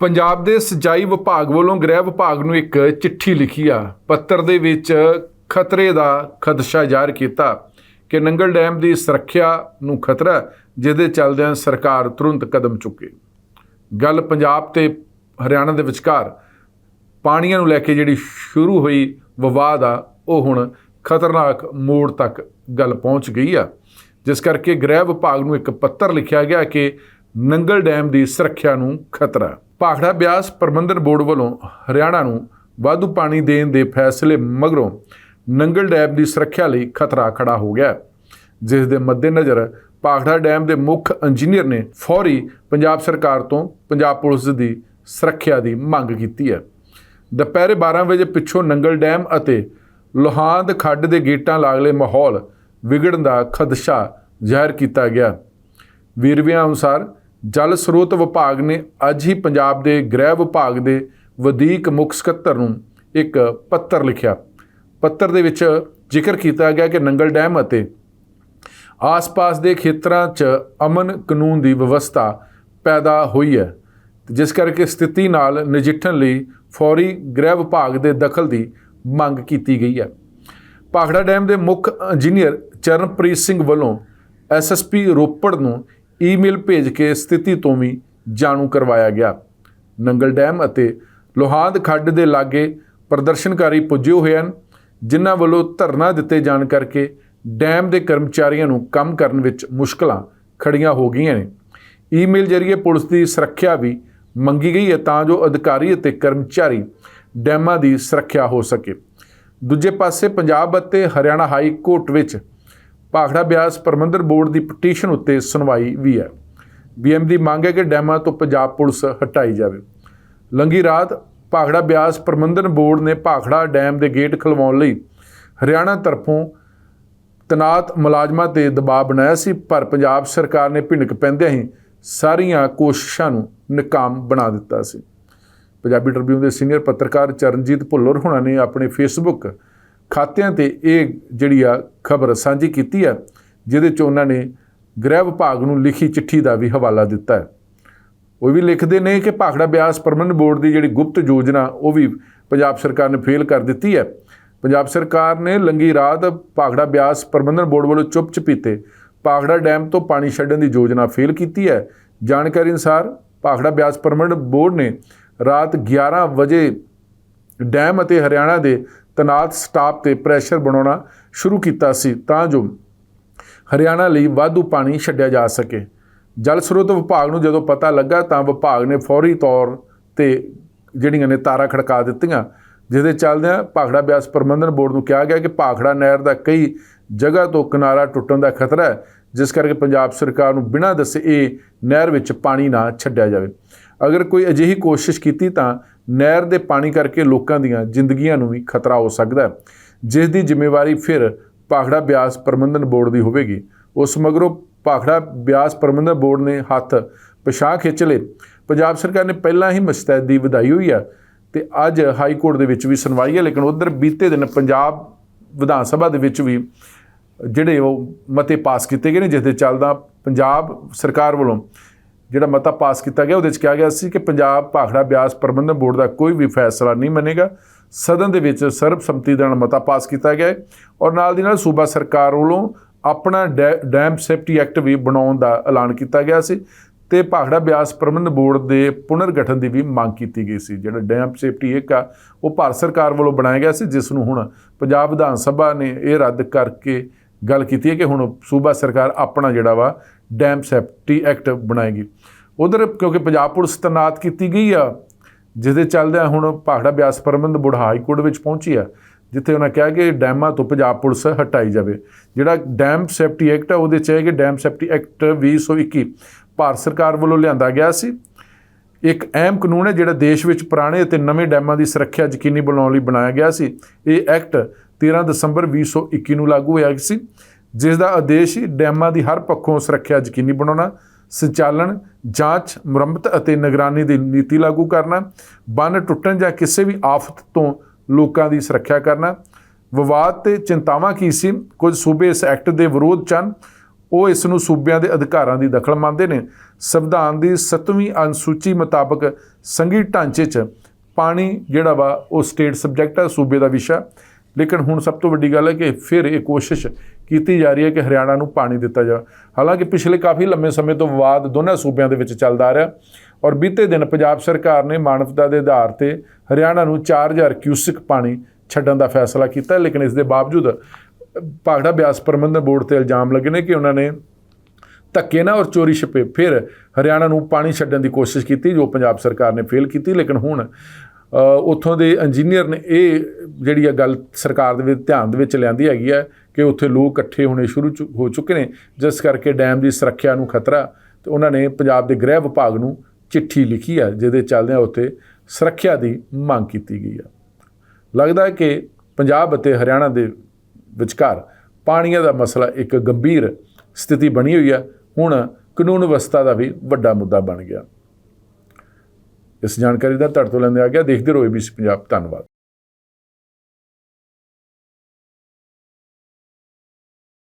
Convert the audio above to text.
ਪੰਜਾਬ ਦੇ ਸਿੰਜਾਈ ਵਿਭਾਗ ਵੱਲੋਂ ਗ੍ਰਹਿ ਵਿਭਾਗ ਨੂੰ ਇੱਕ ਚਿੱਠੀ ਲਿਖੀ ਆ। ਪੱਤਰ ਦੇ ਵਿੱਚ ਖਤਰੇ ਦਾ ਖਦਸ਼ਾ ਜ਼ਾਹਰ ਕੀਤਾ ਕਿ ਨੰਗਲ ਡੈਮ ਦੀ ਸੁਰੱਖਿਆ ਨੂੰ ਖਤਰਾ, ਜਿਹਦੇ ਚੱਲਦਿਆਂ ਸਰਕਾਰ ਤੁਰੰਤ ਕਦਮ ਚੁੱਕੇ। ਗੱਲ ਪੰਜਾਬ ਤੇ ਹਰਿਆਣਾ ਦੇ ਵਿਚਕਾਰ ਪਾਣੀਆਂ ਨੂੰ ਲੈ ਕੇ ਜਿਹੜੀ ਸ਼ੁਰੂ ਹੋਈ ਵਿਵਾਦ ਆ, ਉਹ ਹੁਣ ਖਤਰਨਾਕ ਮੋੜ ਤੱਕ ਗੱਲ ਪਹੁੰਚ ਗਈ ਆ। ਜਿਸ ਕਰਕੇ ਗ੍ਰਹਿ ਵਿਭਾਗ ਨੂੰ ਇੱਕ ਪੱਤਰ ਲਿਖਿਆ ਗਿਆ ਕਿ ਨੰਗਲ ਡੈਮ ਦੀ ਸੁਰੱਖਿਆ ਨੂੰ ਖਤਰਾ। ਭਾਖੜਾ ਬਿਆਸ ਪ੍ਰਬੰਧਨ ਬੋਰਡ ਵੱਲੋਂ ਹਰਿਆਣਾ ਨੂੰ ਵਾਧੂ ਪਾਣੀ ਦੇਣ ਦੇ ਫੈਸਲੇ ਮਗਰੋਂ ਨੰਗਲ ਡੈਮ ਦੀ ਸੁਰੱਖਿਆ ਲਈ ਖਤਰਾ ਖੜਾ ਹੋ ਗਿਆ। ਜਿਸ ਦੇ ਮੱਦੇਨਜ਼ਰ ਭਾਖੜਾ ਡੈਮ ਦੇ ਮੁੱਖ ਇੰਜੀਨੀਅਰ ਨੇ ਫੌਰੀ ਪੰਜਾਬ ਸਰਕਾਰ ਤੋਂ ਪੰਜਾਬ ਪੁਲਿਸ ਦੀ ਸੁਰੱਖਿਆ ਦੀ ਮੰਗ ਕੀਤੀ ਹੈ। ਦੁਪਹਿਰੇ 12 ਵਜੇ ਪਿੱਛੋਂ ਨੰਗਲ ਡੈਮ ਅਤੇ ਲੋਹਾਂਦ ਖੱਡ ਦੇ ਗੇਟਾਂ ਲਾਗਲੇ ਮਾਹੌਲ ਵਿਗੜਨ ਦਾ ਖਦਸ਼ਾ ਜ਼ਾਹਿਰ ਕੀਤਾ ਗਿਆ। ਵੀਰਵਿਆਂ ਅਨੁਸਾਰ ਜਲ ਸਰੋਤ ਵਿਭਾਗ ਨੇ ਅੱਜ ਹੀ ਪੰਜਾਬ ਦੇ ਗ੍ਰਹਿ ਵਿਭਾਗ ਦੇ ਵਧੀਕ ਮੁੱਖ ਸਕੱਤਰ ਨੂੰ ਇੱਕ ਪੱਤਰ ਲਿਖਿਆ। ਪੱਤਰ ਦੇ ਵਿੱਚ ਜ਼ਿਕਰ ਕੀਤਾ ਗਿਆ ਕਿ ਨੰਗਲ ਡੈਮ ਅਤੇ ਆਸ-ਪਾਸ ਦੇ ਖੇਤਰਾਂ 'ਚ ਅਮਨ ਕਾਨੂੰਨ ਦੀ ਵਿਵਸਥਾ ਪੈਦਾ ਹੋਈ ਹੈ, ਜਿਸ ਕਰਕੇ ਸਥਿਤੀ ਨਾਲ ਨਜਿੱਠਣ ਲਈ ਫੌਰੀ ਗ੍ਰਹਿ ਵਿਭਾਗ ਦੇ ਦਖਲ ਦੀ ਮੰਗ ਕੀਤੀ ਗਈ ਹੈ। ਭਾਖੜਾ ਡੈਮ ਦੇ ਮੁੱਖ ਇੰਜੀਨੀਅਰ ਚਰਨਪ੍ਰੀਤ ਸਿੰਘ ਵੱਲੋਂ ਐਸਐਸਪੀ ਰੋਪੜ ਨੂੰ ਈਮੇਲ ਭੇਜ ਕੇ ਸਥਿਤੀ ਤੋਂ ਵੀ ਜਾਣੂ ਕਰਵਾਇਆ ਗਿਆ। ਨੰਗਲ ਡੈਮ ਅਤੇ ਲੋਹਾਂਦ ਖੱਡ ਦੇ ਲਾਗੇ ਪ੍ਰਦਰਸ਼ਨਕਾਰੀ ਪੁੱਜੇ ਹੋਏ ਹਨ, ਜਿਨ੍ਹਾਂ ਵੱਲੋਂ ਧਰਨਾ ਦਿੱਤੇ ਜਾਣ ਕਰਕੇ ਡੈਮ ਦੇ ਕਰਮਚਾਰੀਆਂ ਨੂੰ ਕੰਮ ਕਰਨ ਵਿੱਚ ਮੁਸ਼ਕਲਾਂ ਖੜੀਆਂ ਹੋ ਗਈਆਂ ਨੇ। ਈਮੇਲ ਜ਼ਰੀਏ ਪੁਲਿਸ ਦੀ ਸੁਰੱਖਿਆ ਵੀ ਮੰਗੀ ਗਈ ਹੈ ਤਾਂ ਜੋ ਅਧਿਕਾਰੀ ਅਤੇ ਕਰਮਚਾਰੀ ਡੈਮਾਂ ਦੀ ਸੁਰੱਖਿਆ ਹੋ ਸਕੇ। ਦੂਜੇ ਪਾਸੇ ਪੰਜਾਬ ਅਤੇ ਹਰਿਆਣਾ ਹਾਈ ਕੋਰਟ ਵਿੱਚ ਭਾਖੜਾ ਬਿਆਸ ਪ੍ਰਬੰਧਨ ਬੋਰਡ ਦੀ ਪਟੀਸ਼ਨ ਉੱਤੇ ਸੁਣਵਾਈ ਵੀ ਹੈ। ਬੀਐਮ ਦੀ ਮੰਗ ਹੈ ਕਿ ਡੈਮਾਂ ਤੋਂ ਪੰਜਾਬ ਪੁਲਿਸ ਹਟਾਈ ਜਾਵੇ। ਲੰਗੀ ਰਾਤ ਭਾਖੜਾ ਬਿਆਸ ਪ੍ਰਬੰਧਨ ਬੋਰਡ ਨੇ ਭਾਖੜਾ ਡੈਮ ਦੇ ਗੇਟ ਖਲਵਾਉਣ ਲਈ ਹਰਿਆਣਾ ਤਰਫੋਂ ਤਨਾਤ ਮੁਲਾਜ਼ਮਾਂ ਤੇ ਦਬਾਅ ਬਣਾਇਆ ਸੀ, ਪਰ ਪੰਜਾਬ ਸਰਕਾਰ ਨੇ ਭਿਣਕ ਪੈਂਦਿਆਂ ਹੀ ਸਾਰੀਆਂ ਕੋਸ਼ਿਸ਼ਾਂ ਨੂੰ ਨਕਾਮ ਬਣਾ ਦਿੱਤਾ ਸੀ। ਪੰਜਾਬੀ ਟ੍ਰਿਬਿਊਨ ਦੇ ਸੀਨੀਅਰ ਪੱਤਰਕਾਰ ਚਰਨਜੀਤ ਭੁੱਲਰ ਹੁਣਾਂ ਨੇ ਆਪਣੇ ਫੇਸਬੁੱਕ ਖਾਤਿਆਂ ਤੇ ਇਹ ਜਿਹੜੀ ਆ ਖਬਰ ਸਾਂਝੀ ਕੀਤੀ ਹੈ ਜਿਹਦੇ ਚ ਉਹਨਾਂ ਨੇ ਗ੍ਰਹਿ ਵਿਭਾਗ ਨੂੰ ਲਿਖੀ ਚਿੱਠੀ ਦਾ ਵੀ ਹਵਾਲਾ ਦਿੱਤਾ ਹੈ। ਉਹ ਵੀ ਲਿਖਦੇ ਨੇ ਕਿ ਭਾਖੜਾ ਬਿਆਸ ਪ੍ਰਬੰਧ ਬੋਰਡ ਦੀ ਜਿਹੜੀ ਗੁਪਤ ਯੋਜਨਾ, ਉਹ ਵੀ ਪੰਜਾਬ ਸਰਕਾਰ ਨੇ ਫੇਲ ਕਰ ਦਿੱਤੀ ਹੈ। ਪੰਜਾਬ ਸਰਕਾਰ ਨੇ ਲੰਗੀ ਰਾਤ ਭਾਖੜਾ ਬਿਆਸ ਪ੍ਰਬੰਧਨ ਬੋਰਡ ਵੱਲੋਂ ਚੁੱਪ ਚਪੀਤੇ ਭਾਖੜਾ ਡੈਮ ਤੋਂ ਪਾਣੀ ਛੱਡਣ ਦੀ ਯੋਜਨਾ ਫੇਲ ਕੀਤੀ ਹੈ। ਜਾਣਕਾਰੀ ਅਨੁਸਾਰ ਭਾਖੜਾ ਬਿਆਸ ਪ੍ਰਬੰਧਨ ਬੋਰਡ ਨੇ ਰਾਤ 11 ਵਜੇ ਡੈਮ ਅਤੇ ਹਰਿਆਣਾ ਦੇ ਤਨਾਤ ਸਟਾਫ ਤੇ ਪ੍ਰੈਸ਼ਰ ਬਣਾਉਣਾ ਸ਼ੁਰੂ ਕੀਤਾ ਸੀ ਤਾਂ ਜੋ ਹਰਿਆਣਾ ਲਈ ਵਾਧੂ ਪਾਣੀ ਛੱਡਿਆ ਜਾ ਸਕੇ। ਜਲ ਸਰੋਤ ਵਿਭਾਗ ਨੂੰ ਜਦੋਂ ਪਤਾ ਲੱਗਾ ਤਾਂ ਵਿਭਾਗ ਨੇ ਫੌਰੀ ਤੌਰ ਤੇ ਜਿਹੜੀਆਂ ਨੇ ਤਾਰਾਂ ਖੜਕਾ ਦਿੱਤੀਆਂ ਜਿਹਦੇ ਚੱਲਦਿਆਂ ਭਾਖੜਾ ਬਿਆਸ ਪ੍ਰਬੰਧਨ ਬੋਰਡ ਨੂੰ ਕਿਹਾ ਗਿਆ ਕਿ ਭਾਖੜਾ ਨਹਿਰ ਦਾ ਕਈ ਜਗ੍ਹਾ ਤੋਂ ਕਿਨਾਰਾ ਟੁੱਟਣ ਦਾ ਖਤਰਾ ਹੈ, ਜਿਸ ਕਰਕੇ ਪੰਜਾਬ ਸਰਕਾਰ ਨੂੰ ਬਿਨਾਂ ਦੱਸੇ ਇਹ ਨਹਿਰ ਵਿੱਚ ਪਾਣੀ ਨਾ ਛੱਡਿਆ ਜਾਵੇ। ਅਗਰ ਕੋਈ ਅਜਿਹੀ ਕੋਸ਼ਿਸ਼ ਕੀਤੀ ਤਾਂ ਨਹਿਰ ਦੇ ਪਾਣੀ ਕਰਕੇ ਲੋਕਾਂ ਦੀਆਂ ਜ਼ਿੰਦਗੀਆਂ ਨੂੰ ਵੀ ਖਤਰਾ ਹੋ ਸਕਦਾ ਹੈ। ਜਿਸ ਦੀ ਜ਼ਿੰਮੇਵਾਰੀ ਫਿਰ ਭਾਖੜਾ ਬਿਆਸ ਪ੍ਰਬੰਧਨ ਬੋਰਡ ਦੀ ਹੋਵੇਗੀ। ਉਸ ਮਗਰੋਂ ਭਾਖੜਾ ਬਿਆਸ ਪ੍ਰਬੰਧਨ ਬੋਰਡ ਨੇ ਹੱਥ ਪਿਛਾਂਹ ਖਿੱਚ ਲਏ। ਪੰਜਾਬ ਸਰਕਾਰ ਨੇ ਪਹਿਲਾਂ ਹੀ ਮਸਤੈਦੀ ਵਧਾਈ ਹੋਈ ਆ ਤੇ ਅੱਜ ਹਾਈ ਕੋਰਟ ਦੇ ਵਿੱਚ ਵੀ ਸੁਣਵਾਈ ਹੈ, ਲੇਕਿਨ ਉਧਰ ਬੀਤੇ ਦਿਨ ਪੰਜਾਬ ਵਿਧਾਨ ਸਭਾ ਦੇ ਵਿੱਚ ਵੀ ਜਿਹੜੇ ਉਹ ਮਤੇ ਪਾਸ ਕੀਤੇ ਗਏ ਨੇ, ਜਿਸ ਦੇ ਚੱਲਦਾ ਪੰਜਾਬ ਸਰਕਾਰ ਵੱਲੋਂ ਜਿਹੜਾ ਮਤਾ ਪਾਸ ਕੀਤਾ ਗਿਆ, ਉਹਦੇ ਵਿੱਚ ਕਿਹਾ ਗਿਆ ਸੀ ਕਿ ਪੰਜਾਬ ਭਾਖੜਾ ਬਿਆਸ ਪ੍ਰਬੰਧਨ ਬੋਰਡ ਦਾ ਕੋਈ ਵੀ ਫੈਸਲਾ ਨਹੀਂ ਮੰਨੇਗਾ। ਸਦਨ ਦੇ ਵਿੱਚ ਸਰਬਸੰਮਤੀ ਦੇ ਨਾਲ ਮਤਾ ਪਾਸ ਕੀਤਾ ਗਿਆ ਔਰ ਨਾਲ ਦੀ ਨਾਲ ਸੂਬਾ ਸਰਕਾਰ ਵੱਲੋਂ ਆਪਣਾ ਡੈ- ਡੈਮ ਸੇਫਟੀ ਐਕਟ ਵੀ ਬਣਾਉਣ ਦਾ ਐਲਾਨ ਕੀਤਾ ਗਿਆ ਸੀ ਤੇ ਭਾਖੜਾ ਬਿਆਸ ਪ੍ਰਬੰਧ ਬੋਰਡ ਦੇ ਪੁਨਰਗਠਨ ਦੀ ਵੀ ਮੰਗ ਕੀਤੀ ਗਈ ਸੀ। ਜਿਹੜਾ ਡੈਮ ਸੇਫਟੀ ਐਕਟ ਆ, ਉਹ ਭਾਰਤ ਸਰਕਾਰ ਵੱਲੋਂ ਬਣਾਇਆ ਗਿਆ ਸੀ, ਜਿਸ ਨੂੰ ਹੁਣ ਪੰਜਾਬ ਵਿਧਾਨ ਸਭਾ ਨੇ ਇਹ ਰੱਦ ਕਰਕੇ ਗੱਲ ਕੀਤੀ ਹੈ ਕਿ ਹੁਣ ਸੂਬਾ ਸਰਕਾਰ ਆਪਣਾ ਜਿਹੜਾ ਵਾ ਡੈਮ ਸੈਫਟੀ ਐਕਟ ਬਣਾਏਗੀ। ਉਧਰ ਕਿਉਂਕਿ ਪੰਜਾਬ ਪੁਲਿਸ ਤੈਨਾਤ ਕੀਤੀ ਗਈ ਆ ਜਿਸ ਦੇ ਚੱਲਦਿਆਂ ਹੁਣ ਭਾਖੜਾ ਬਿਆਸ ਪ੍ਰਬੰਧ ਬੋਰਡ ਹਾਈ ਕੋਰਟ ਵਿੱਚ ਪਹੁੰਚੀ ਆ, ਜਿੱਥੇ ਉਹਨਾਂ ਕਿਹਾ ਕਿ ਡੈਮਾਂ ਤੋਂ ਪੰਜਾਬ ਪੁਲਿਸ ਹਟਾਈ ਜਾਵੇ। ਜਿਹੜਾ ਡੈਮ ਸੇਫਟੀ ਐਕਟ ਆ, ਉਹਦੇ ਚ ਹੈ ਕਿ ਡੈਮ ਸੇਫਟੀ ਐਕਟ 2021 ਭਾਰਤ ਸਰਕਾਰ ਵੱਲੋਂ ਲਿਆਂਦਾ ਗਿਆ ਸੀ। ਇੱਕ ਅਹਿਮ ਕਾਨੂੰਨ ਹੈ, ਜਿਹੜਾ ਦੇਸ਼ ਵਿੱਚ ਪੁਰਾਣੇ ਅਤੇ ਨਵੇਂ ਡੈਮਾਂ ਦੀ ਸੁਰੱਖਿਆ ਯਕੀਨੀ ਬਣਾਉਣ ਲਈ ਬਣਾਇਆ ਗਿਆ ਸੀ। ਇਹ ਐਕਟ 13 ਦਸੰਬਰ 2021 ਨੂੰ ਲਾਗੂ ਹੋਇਆ ਸੀ। ਜਿਸ ਦਾ ਉਦੇਸ਼ ਹੀ ਡੈਮਾਂ ਦੀ ਹਰ ਪੱਖੋਂ ਸੁਰੱਖਿਆ ਯਕੀਨੀ ਬਣਾਉਣਾ, ਸੰਚਾਲਨ, ਜਾਂਚ, ਮੁਰੰਮਤ ਅਤੇ ਨਿਗਰਾਨੀ ਦੀ ਨੀਤੀ ਲਾਗੂ ਕਰਨਾ, ਬੰਨ ਟੁੱਟਣ ਜਾਂ ਕਿਸੇ ਵੀ ਆਫਤ ਤੋਂ ਲੋਕਾਂ ਦੀ ਸੁਰੱਖਿਆ ਕਰਨਾ। ਵਿਵਾਦ ਤੇ ਚਿੰਤਾਵਾਂ ਕੀ ਸੀ? ਕੁਝ ਸੂਬੇ ਇਸ ਐਕਟ ਦੇ ਵਿਰੋਧ ਚ ਹਨ ਉਹ ਇਸ ਨੂੰ ਸੂਬਿਆਂ ਦੇ ਅਧਿਕਾਰਾਂ ਦੀ ਦਖਲ ਮੰਨਦੇ ਨੇ। ਸੰਵਿਧਾਨ ਦੀ 7ਵੀਂ ਅਨੁਸੂਚੀ ਮੁਤਾਬਕ ਸੰਘੀ ਢਾਂਚੇ 'ਚ ਪਾਣੀ ਜਿਹੜਾ ਵਾ, ਉਹ ਸਟੇਟ ਸਬਜੈਕਟ ਆ, ਸੂਬੇ ਦਾ ਵਿਸ਼ਾ। ਲੇਕਿਨ ਹੁਣ ਸਭ ਤੋਂ ਵੱਡੀ ਗੱਲ ਹੈ ਕਿ ਫਿਰ ਇਹ ਕੋਸ਼ਿਸ਼ ਕੀਤੀ ਜਾ ਰਹੀ ਹੈ ਕਿ ਹਰਿਆਣਾ ਨੂੰ ਪਾਣੀ ਦਿੱਤਾ ਜਾ। ਹਾਲਾਂਕਿ ਪਿਛਲੇ ਕਾਫੀ ਲੰਮੇ ਸਮੇਂ ਤੋਂ ਵਿਵਾਦ ਦੋਨਾਂ ਸੂਬਿਆਂ ਦੇ ਵਿੱਚ ਚੱਲਦਾ ਆ ਰਿਹਾ ਔਰ ਬੀਤੇ ਦਿਨ ਪੰਜਾਬ ਸਰਕਾਰ ਨੇ ਮਾਨਵਤਾ ਦੇ ਆਧਾਰ ਤੇ ਹਰਿਆਣਾ ਨੂੰ 4000 ਕਿਊਸਿਕ ਪਾਣੀ ਛੱਡਣ ਦਾ ਫੈਸਲਾ ਕੀਤਾ, ਲੇਕਿਨ ਇਸ ਦੇ ਬਾਵਜੂਦ ਭਾਖੜਾ ਬਿਆਸ ਪ੍ਰਬੰਧਨ ਬੋਰਡ ਤੇ ਇਲਜ਼ਾਮ ਲੱਗੇ ਨੇ ਕਿ ਉਹਨਾਂ ਨੇ ਧੱਕੇ ਨਾਲ ਔਰ ਚੋਰੀ ਛਪੇ। ਫਿਰ ਹਰਿਆਣਾ ਨੂੰ ਪਾਣੀ ਛੱਡਣ ਦੀ ਕੋਸ਼ਿਸ਼ ਕੀਤੀ, ਜੋ ਪੰਜਾਬ ਸਰਕਾਰ ਨੇ ਫੇਲ ਕੀਤੀ, ਲੇਕਿਨ ਹੁਣ ਉੱਥੋਂ ਦੇ ਇੰਜੀਨੀਅਰ ਨੇ ਇਹ ਜਿਹੜੀ ਆ ਗੱਲ ਸਰਕਾਰ ਦੇ ਵਿੱਚ ਧਿਆਨ ਦੇ ਵਿੱਚ ਲਿਆਂਦੀ ਹੈਗੀ ਹੈ ਕਿ ਉੱਥੇ ਲੋਕ ਇਕੱਠੇ ਹੋਣੇ ਸ਼ੁਰੂ ਚੁ- ਹੋ ਚੁੱਕੇ ਨੇ, ਜਿਸ ਕਰਕੇ ਡੈਮ ਦੀ ਸੁਰੱਖਿਆ ਨੂੰ ਖਤਰਾ ਤੇ ਉਹਨਾਂ ਨੇ ਪੰਜਾਬ ਦੇ ਗ੍ਰਹਿ ਵਿਭਾਗ ਨੂੰ ਚਿੱਠੀ ਲਿਖੀ ਆ, ਜਿਹਦੇ ਚੱਲਦਿਆਂ ਉੱਥੇ ਸੁਰੱਖਿਆ ਦੀ ਮੰਗ ਕੀਤੀ ਗਈ ਆ। ਲੱਗਦਾ ਹੈ ਕਿ ਪੰਜਾਬ ਅਤੇ ਹਰਿਆਣਾ ਦੇ ਵਿਚਕਾਰ ਪਾਣੀਆਂ ਦਾ ਮਸਲਾ ਇੱਕ ਗੰਭੀਰ ਸਥਿਤੀ ਬਣੀ ਹੋਈ ਆ, ਹੁਣ ਕਾਨੂੰਨ ਵਿਵਸਥਾ ਦਾ ਵੀ ਵੱਡਾ ਮੁੱਦਾ ਬਣ ਗਿਆ। ਇਸ ਜਾਣਕਾਰੀ ਦਾ ਤੁਹਾਡੇ ਤੋਂ ਲੈਂਦੇ ਆ ਗਿਆ। ਦੇਖਦੇ ਰਹੋ ABC ਪੰਜਾਬ। ਧੰਨਵਾਦ।